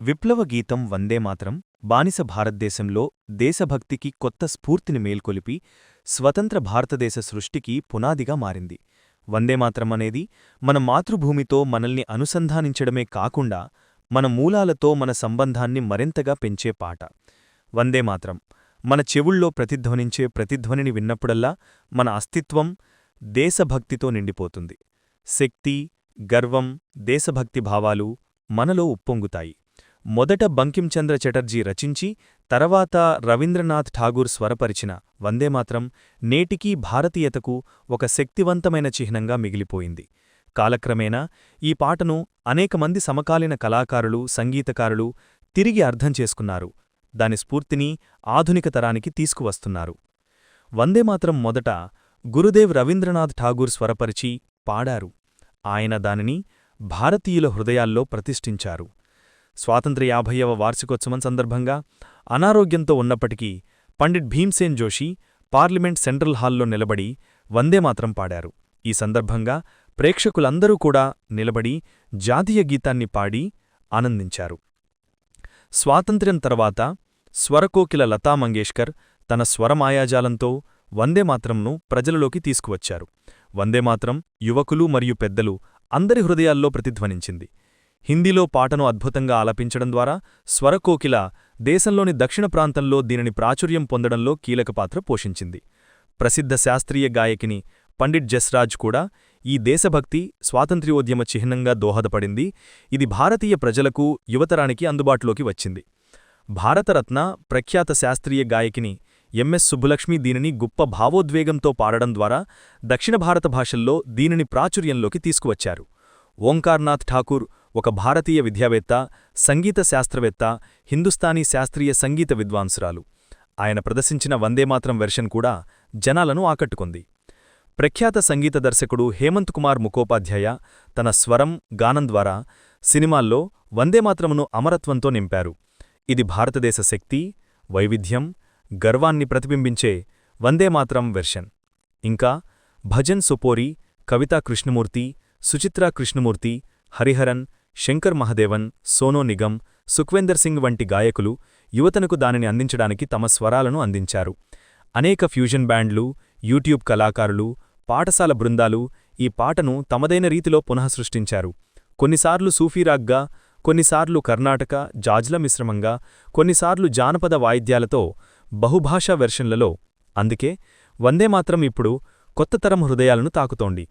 విప్లవ గీతం వందే మాత్రం బానిస భారతదేశంలో దేశభక్తికి కొత్త స్ఫూర్తిని మేల్కొలిపి స్వతంత్ర భారతదేశ సృష్టికి పునాదిగా మారింది. వందేమాత్రం అనేది మన మాతృభూమితో మనల్ని అనుసంధానించడమే కాకుండా మన మూలాలతో మన సంబంధాన్ని మరింతగా పెంచే పాట. వందేమాత్రం మన చెవుళ్ళో ప్రతిధ్వనించే ప్రతిధ్వనిని విన్నప్పుడల్లా మన అస్తిత్వం దేశభక్తితో నిండిపోతుంది. శక్తి గర్వం దేశభక్తి భావాలు మనలో ఉప్పొంగుతాయి. మొదట బంకించంద్ర చటర్జీ రచించి తర్వాత రవీంద్రనాథ్ ఠాగూర్ స్వరపరిచిన వందేమాత్రం నేటికీ భారతీయతకు ఒక శక్తివంతమైన చిహ్నంగా మిగిలిపోయింది. కాలక్రమేణా ఈ పాటను అనేకమంది సమకాలీన కళాకారులు సంగీతకారులు తిరిగి అర్థం చేసుకున్నారు. దాని స్ఫూర్తిని ఆధునిక తరానికి తీసుకువస్తున్నారు. వందేమాత్రం మొదట గురుదేవ్ రవీంద్రనాథ్ ఠాగూర్ స్వరపరిచి పాడారు. ఆయన దానిని భారతీయుల హృదయాల్లో ప్రతిష్ఠించారు. స్వాతంత్ర యాభైవ వార్షికోత్సవం సందర్భంగా అనారోగ్యంతో ఉన్నప్పటికీ పండిట్ భీమ్సేన్ జోషి పార్లమెంట్ సెంట్రల్ హాల్లో నిలబడి వందేమాత్రం పాడారు. ఈ సందర్భంగా ప్రేక్షకులందరూ కూడా నిలబడి జాతీయ గీతాన్ని పాడి ఆనందించారు. స్వాతంత్ర్యం తర్వాత స్వరకోకిల లతా మంగేష్కర్ తన స్వరమాయాజాలంతో వందేమాత్రంను ప్రజలలోకి తీసుకువచ్చారు. వందేమాత్రం యువకులు మరియు పెద్దలు అందరి హృదయాల్లో ప్రతిధ్వనించింది. హిందీలో పాటను అద్భుతంగా ఆలపించడం ద్వారా స్వరకోకిల దేశంలోని దక్షిణ ప్రాంతంలో దీనిని ప్రాచుర్యం పొందడంలో కీలక పాత్ర పోషించింది. ప్రసిద్ధ శాస్త్రీయ గాయకిని పండిట్ జస్రాజ్ కూడా ఈ దేశభక్తి స్వాతంత్ర్యోద్యమ చిహ్నంగా దోహదపడింది. ఇది భారతీయ ప్రజలకు యువతరానికి అందుబాటులోకి వచ్చింది. భారతరత్న ప్రఖ్యాత శాస్త్రీయ గాయకిని ఎంఎస్ సుబ్బులక్ష్మి దీనిని గొప్ప భావోద్వేగంతో పాడడం ద్వారా దక్షిణ భారత భాషల్లో దీనిని ప్రాచుర్యంలోకి తీసుకువచ్చారు. ఓంకార్నాథ్ ఠాకూర్ ఒక భారతీయ విద్యావేత్త సంగీత శాస్త్రవేత్త హిందుస్థానీ శాస్త్రీయ సంగీత విద్వాంసురాలు. ఆయన ప్రదర్శించిన వందేమాత్రం వెర్షన్ కూడా జనాలను ఆకట్టుకుంది. ప్రఖ్యాత సంగీత దర్శకుడు హేమంత్ కుమార్ ముఖోపాధ్యాయ తన స్వరం గానం ద్వారా సినిమాల్లో వందేమాత్రమును అమరత్వంతో నింపారు. ఇది భారతదేశ శక్తి వైవిధ్యం గర్వాన్ని ప్రతిబింబించే వందేమాత్రం వెర్షన్. ఇంకా భజన్ సుపోరి కవితా కృష్ణమూర్తి సుచిత్రా కృష్ణమూర్తి హరిహరన్ శంకర్ మహదేవన్ సోనో నిగమ్ సుఖ్వేందర్ సింగ్ వంటి గాయకులు యువతనకు దానిని అందించడానికి తమ స్వరాలను అందించారు. అనేక ఫ్యూజన్ బ్యాండ్లు యూట్యూబ్ కళాకారులు పాఠశాల బృందాలు ఈ పాటను తమదైన రీతిలో పునఃసృష్టించారు కొన్నిసార్లు సూఫీరాగ్గా కొన్నిసార్లు కర్ణాటక జాజ్ల మిశ్రమంగా కొన్నిసార్లు జానపద వాయిద్యాలతో బహుభాషా వెర్షన్లలో అందుకే వందేమాత్రం ఇప్పుడు కొత్త తరం హృదయాలను తాకుతోంది.